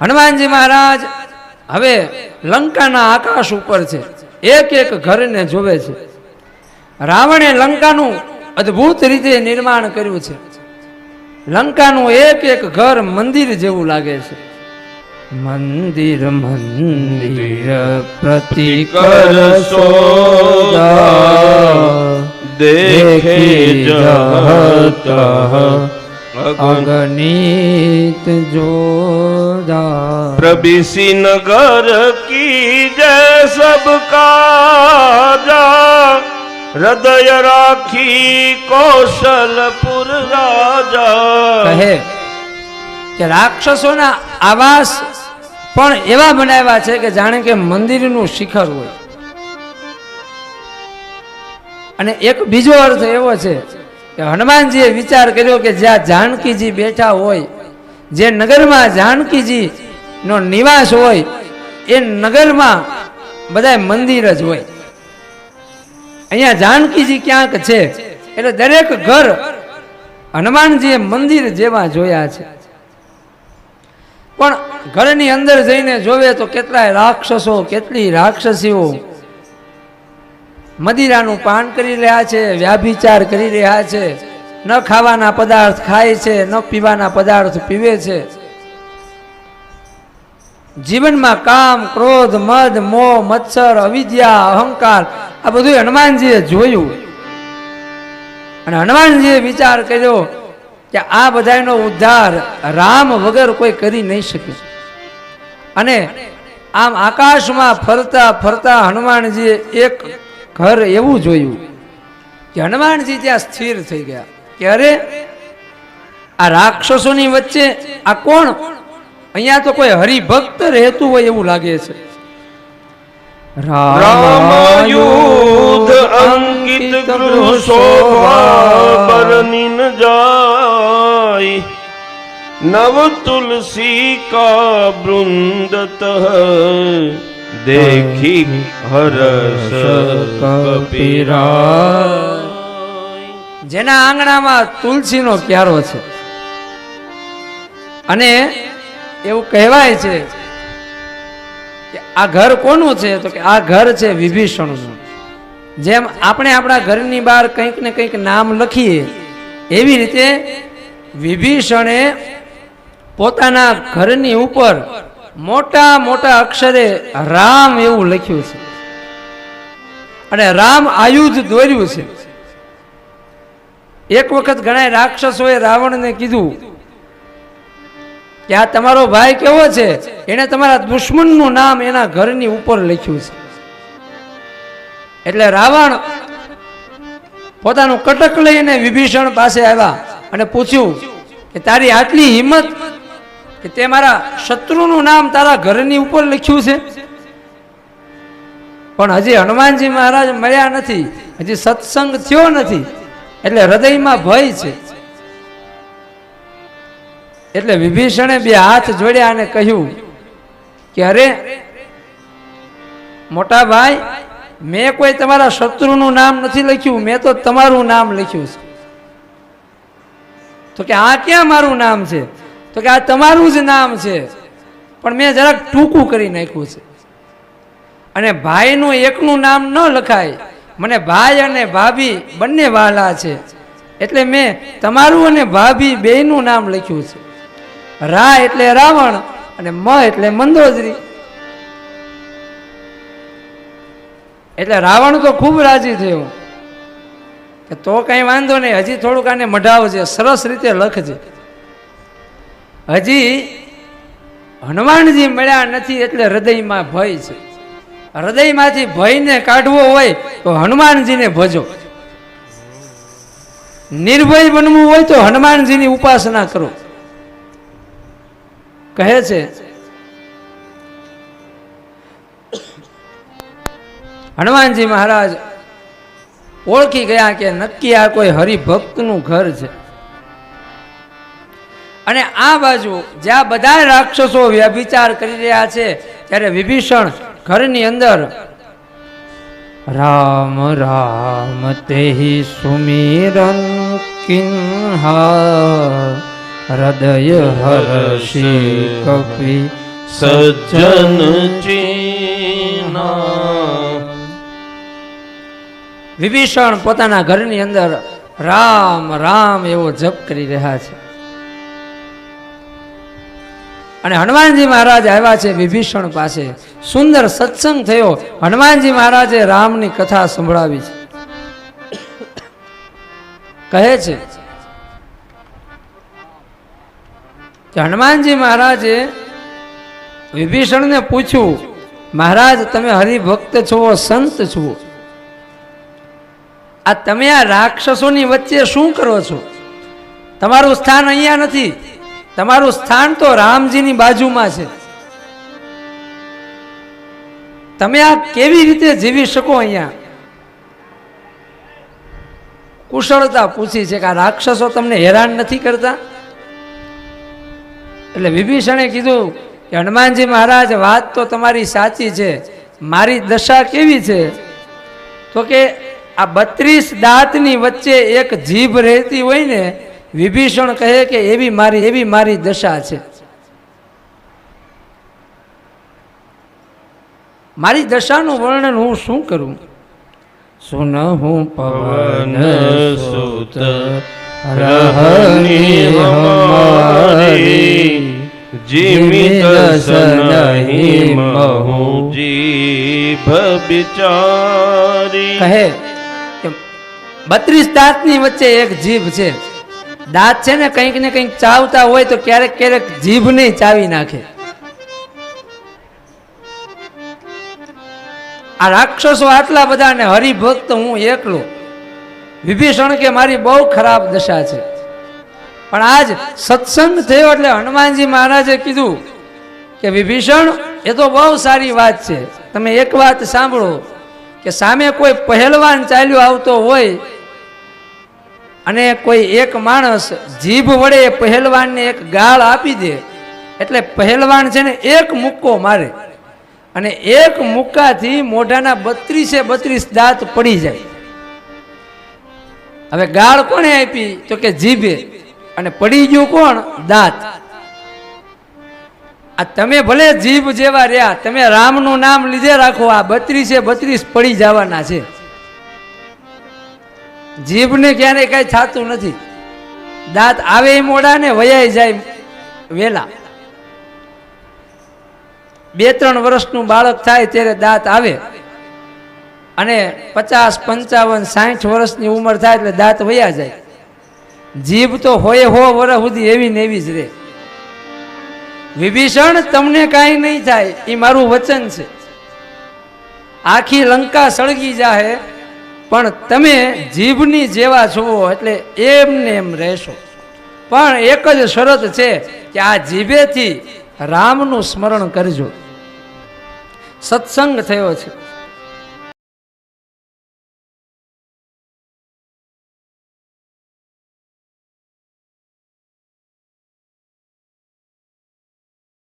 હનુમાનજી મહારાજ, હવે લંકાના આકાશ ઉપર છે. એક એક ઘરને જોવે છે. રાવણે લંકાનું અદ્ભુત રીતે નિર્માણ કર્યું છે. લંકાનું એક એક ઘર મંદિર જેવું લાગે છે. મંદિર મંદિર પ્રતિકર સોદા, દેખે અગણિત જોડા પ્રભિસી નગર કી જય સબકા હૃદય રાખી કૌશલપુર રાજા. કહે કે રાક્ષસોના આવાસ પણ એવા બનાવ્યા છે કે જાણે કે મંદિરનું શિખર હોય. અને એક બીજો અર્થ એવો છે હનુમાનજીએ વિચાર કર્યો કે જ્યાં જાનકીજી બેઠા હોય, જે નગરમાં જાનકીજી નો નિવાસ હોય, એ નગરમાં બધા મંદિર જ હોય. અહીંયા જાનકીજી ક્યાંક છે? એટલે દરેક ઘર હનુમાનજીએ મંદિર જેવા જોયા છે. પણ ઘરની અંદર જઈને જોવે તો કેટલાય રાક્ષસો, કેટલી રાક્ષસીઓ મદિરાનું પાન કરી રહ્યા છે, વ્યાભિચાર કરી રહ્યા છે. ન ખાવાના પદાર્થ ખાય છે, ન પીવાના પદાર્થ પીવે છે. જીવનમાં કામ, ક્રોધ, મદ, મોહ મત્સર અવિદ્યા, અહંકાર, આ બધું હનુમાનજીએ જોયું. અને હનુમાનજીએ વિચાર કર્યો કે આ બધાનો ઉદ્ધાર રામ વગર કોઈ કરી નહીં શકે. અને આમ આકાશમાં ફરતા ફરતા હનુમાનજીએ એક ઘર એવું જોયું કે હનુમાનજી ત્યાં સ્થિર થઈ ગયા. ક્યારે? આ રાક્ષસોની વચ્ચે આ કોણ? અહીંયા તો કોઈ હરિભક્ત રહેતું હોય એવું લાગે છે. રામયુધ અંગિત ગૃહશોભાબરનિન જાય નવ તુલસી કા વૃંદતઃ દેખી હરસ કપિરા જેના આંગણામાં તુલસીનો ક્યારો છે. અને એવું કહેવાય છે કે આ ઘર કોનું છે? તો કે આ ઘર છે વિભીષણનું. જેમ આપણે આપણા ઘરની બહાર કંઈક ને કંઈક નામ લખીએ, એવી રીતે વિભીષણે પોતાના ઘરની ઉપર મોટા મોટા અક્ષરે રામ એવું લખ્યું છે. અને રામ આયુધ દોર્યું છે. એક વખત ઘણા રાક્ષસોએ રાવણને કીધું કે આ તમારો ભાઈ કેવો છે? એને તમારા દુશ્મનનું નામ એના ઘરની ઉપર લખ્યું છે. એટલે રાવણ પોતાનું કટક લઈને વિભીષણ પાસે આવ્યા અને પૂછ્યું કે તારી આટલી હિંમત કે તે મારા શત્રુનું નામ તારા ઘરની ઉપર લખ્યું છે. પણ હજી હનુમાનજી મહારાજ મળ્યા નથી. હજી સત્સંગ થયો નથી. એટલે હૃદયમાં ભય છે. એટલે વિભીષણે બે હાથ જોડ્યા અને કહ્યું કે અરે, મોટા ભાઈ, મેં કોઈ તમારા શત્રુનું નામ નથી લખ્યું. મેં તો તમારું નામ લખ્યું છે. તો કે આ ક્યાં મારું નામ છે? તો કે આ તમારું જ નામ છે. પણ મેં જરાક ટૂંકું કરી નાખ્યું છે. અને ભાઈનું એકનું નામ ન લખાય. મને ભાઈ અને ભાભી બંને વાલા છે. એટલે મેં તમારું અને ભાભી બેયનું નામ લખ્યું છે. રા એટલે રાવણ અને મ એટલે મંદોદરી. એટલે રાવણ તો ખૂબ રાજી થયો. કે તો કઈ વાંધો નહીં, હજી થોડુંક આને મઢાવજે, સરસ રીતે લખજે. હજી હનુમાનજી મળ્યા નથી એટલે હૃદયમાં ભય છે. હૃદયમાંથી ભયને કાઢવો હોય તો હનુમાનજીને ભજો. નિર્ભય બનવું હોય તો હનુમાનજીની ઉપાસના કરો. કહે છે, હનુમાનજી મહારાજ ઓળખી ગયા કે નક્કી આ કોઈ હરિભક્તનું ઘર છે. અને આ બાજુ જ્યાં બધા રાક્ષસો વ્યભિચાર કરી રહ્યા છે, ત્યારે વિભીષણ ઘરની અંદર રામ રામ તેહી સુમિરન કિન્હા, હૃદય હર્ષી કપિ સજ્જન વિભીષણ પોતાના ઘરની અંદર રામ રામ એવો જપ કરી રહ્યા છે. અને હનુમાનજી મહારાજ આવ્યા છે વિભીષણ પાસે. સુંદર સત્સંગ થયો. હનુમાનજી મહારાજે રામની કથા સંભળાવી છે. કહે છે કે હનુમાનજી મહારાજે વિભીષણને પૂછ્યું, મહારાજ, તમે હરિભક્ત છો, સંત છો. આ તમે આ રાક્ષસોની વચ્ચે શું કરો છો? તમારું સ્થાન અહીંયા નથી. તમારું સ્થાન તો રામજીની બાજુમાં છે. તમે આ કેવી રીતે જીવી શકો અહીંયા? કુશળતા પૂછી છે કે આ રાક્ષસો તમને હેરાન નથી કરતા? એટલે વિભીષણે કીધું કે હનુમાનજી મહારાજ, વાત તો તમારી સાચી છે. મારી દશા કેવી છે? તો કે આ બત્રીસ દાંતની વચ્ચે એક જીભ રહેતી હોય ને વિભીષણ કહે કે એવી મારી એવી મારી દશા છે. મારી દશાનું વર્ણન હું શું કરું? સુન હું પવન સુત, રહની હમારી, જીમિત કહે બત્રીસ દાંતની વચ્ચે એક જીભ છે. દાંત છે ને કંઈક ને કંઈક ચાવતા હોય તો ક્યારેક ક્યારેક જીભને ચાવી નાખે. આ રાક્ષસો આટલા બધા ને હરિભક્ત હું એકલો. વિભીષણ કે મારી બહુ ખરાબ દશા છે. પણ આજ સત્સંગ થયો એટલે હનુમાનજી મહારાજે કીધું કે વિભીષણ, એ તો બહુ સારી વાત છે. તમે એક વાત સાંભળો કે સામે કોઈ પહેલવાન ચાલ્યો આવતો હોય અને કોઈ એક માણસ જીભ વડે પહેલવાનને એક ગાળ આપી દે, એટલે પહેલવાન છે ને એક મુક્કો મારે. અને એક મુક્કાથી મોઢાના બત્રીસે બત્રીસ દાંત પડી જાય. હવે ગાળ કોણે આપી? તો કે જીભે. અને પડી ગયું કોણ? દાંત. આ તમે ભલે જીભ જેવા રહ્યા, તમે રામનું નામ લીધે રાખો, આ બત્રીસે બત્રીસ પડી જવાના છે. જીભને ક્યારેય કઈ થતું નથી. દાંત આવે એ મોડા ને વયાઈ જાય વેલા. બે ત્રણ વર્ષનું બાળક થાય ત્યારે દાંત આવે. અને પચાસ, પંચાવન સાઠ વર્ષની ઉંમર થાય એટલે દાંત વયા જાય. જીભ તો હોય હો વર્ષ સુધી એવી ને એવી જ રહે. વિભીષણ, તમને કાંઈ નહીં થાય એ મારું વચન છે. આખી લંકા સળગી જાહે પણ તમે જીભની જેવા છો એટલે એમને એમ રહેશો. પણ એક જ શરત છે કે આ જીભેથી રામનું સ્મરણ કરજો. સત્સંગ થયો છે.